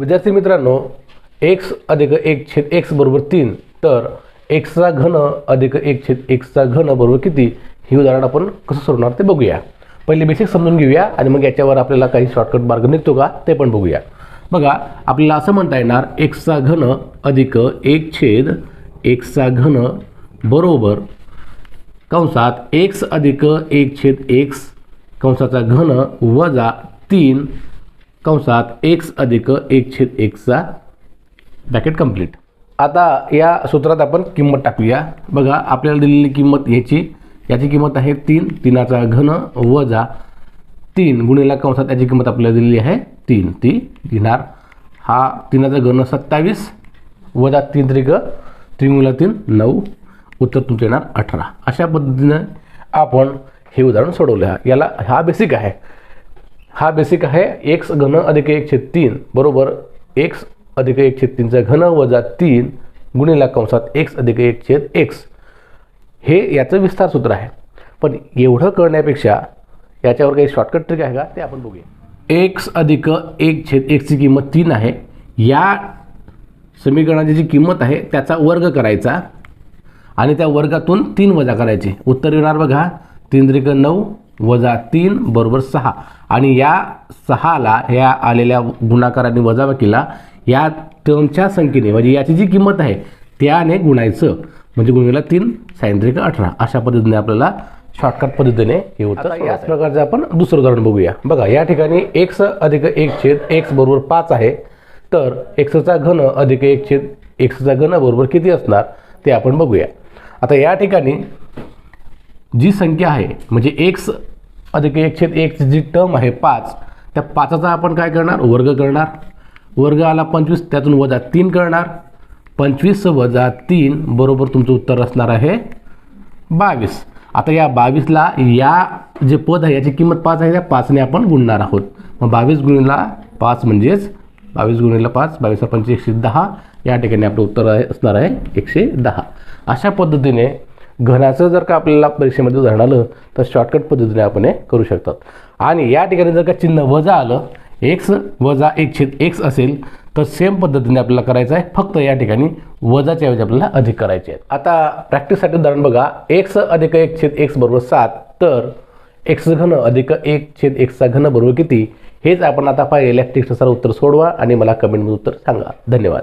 विद्यार्थी मित्रांनो एक्स अधिक एक छेद एक्स बरोबर तीन तर एक्सचा घन अधिक एक छेद एक्सचा घन बरोबर किती? ही उदाहरण आपण कसं सोडणार ते बघूया. पहिले बेसिक समजून घेऊया आणि मग याच्यावर आपल्याला काही शॉर्टकट मार्ग निघतो का ते पण बघूया. बघा आपल्याला असं म्हणता येणार एक्सचा घन अधिक एक छेद एक्सचा घन बरोबर कंसात एक्स अधिक एक छेद एक्स कंसाचा घन वजा तीन कंसात एक्स अधिक एक छेद एक्सचा ब्रॅकेट कंप्लीट. आता या सूत्रात आपण किंमत टाकूया. बघा आपल्याला दिलेली किंमत ह्याची याची किंमत आहे तीन. तीनाचा घन वजा तीन गुणिला कंसात याची किंमत आपल्याला दिलेली आहे तीन. ती घेणार हा तीनाचा घन सत्तावीस वजा तीन त्रिक त्रिमुला तीन नऊ. उत्तर तुमचं येणार अठरा. अशा पद्धतीनं आपण हे उदाहरण सोडवलं. याला हा बेसिक आहे. हा बेसिक आहे. एक्स घन अधिक एक छेद तीन बरोबर? एक्स अधिक एकशे तीनचा घन वजा तीन गुणिला कंसात एक्स अधिक एक छेद एक्स हे याचं विस्तार सूत्र आहे. पण एवढं कळण्यापेक्षा याच्यावर काही शॉर्टकट ट्रिक आहे का? ते आपण बघूया. एक्स अधिक एक छेद एक्सची किंमत तीन आहे. या समीकरणाची जी किंमत आहे त्याचा वर्ग करायचा आणि त्या वर्गातून तीन वजा करायचे. उत्तर येणार बघा. तीन त्रिक नऊ वजा तीन बरोबर सहा. आणि या सहाला ह्या आलेल्या गुणाकाराने वजाबाकीला या टर्मच्या संख्येने म्हणजे याची जी किंमत आहे त्याने गुणायचं. म्हणजे गुणिला तीन सायंत्रिक अठरा. अशा पद्धतीने आपल्याला शॉर्टकट पद्धतीने हे होतं. याच प्रकारचं आपण दुसरं उदाहरण बघूया. बघा या ठिकाणी एक्स अधिक एक छेद एक्स बरोबर पाच आहे. तर एक्सचा घन अधिक एक छेद एक्सचा घन बरोबर किती असणार ते आपण बघूया. आता या ठिकाणी जी संख्या आहे म्हणजे एक्स अधिक एक छेद एक जी टर्म आहे पाच. त्या पाचाचा आपण काय करणार? वर्ग करणार. वर्ग आला पंचवीस त्यातून वजा तीन करणार. पंचवीस वजा तीन बरोबर तुमचं उत्तर असणार आहे बावीस. आता या बावीसला या जे पद आहे याची किंमत पाच आहे त्या पाचने आपण गुणणार आहोत. मग बावीस गुणीला पाच म्हणजेच बावीस गुणीला पाच बावीस पंचवीस एकशे दहा. या ठिकाणी आपलं उत्तर आहे असणार आहे एकशे दहा. अशा पद्धतीने घनाचं जर का आपल्याला परीक्षेमध्ये उदाहरण आलं तर शॉर्टकट पद्धतीने आपण हे करू शकतात. आणि या ठिकाणी जर का चिन्ह वजा आलं एक्स वजा एक छेद एक्स असेल तर सेम पद्धतीने आपल्याला करायचं आहे. फक्त या ठिकाणी वजाच्या ऐवजी आपल्याला अधिक करायचे आहेत. आता प्रॅक्टिससाठी उदाहरण बघा. एक्स अधिक एक छेद एक्स बरोबर सात तर एक्स घन अधिक एक छेद एक्सचा घन बरोबर किती? हेच आपण आता पाहिलेल्या टेक्स्टनुसार उत्तर सोडवा आणि मला कमेंटमध्ये उत्तर सांगा. धन्यवाद.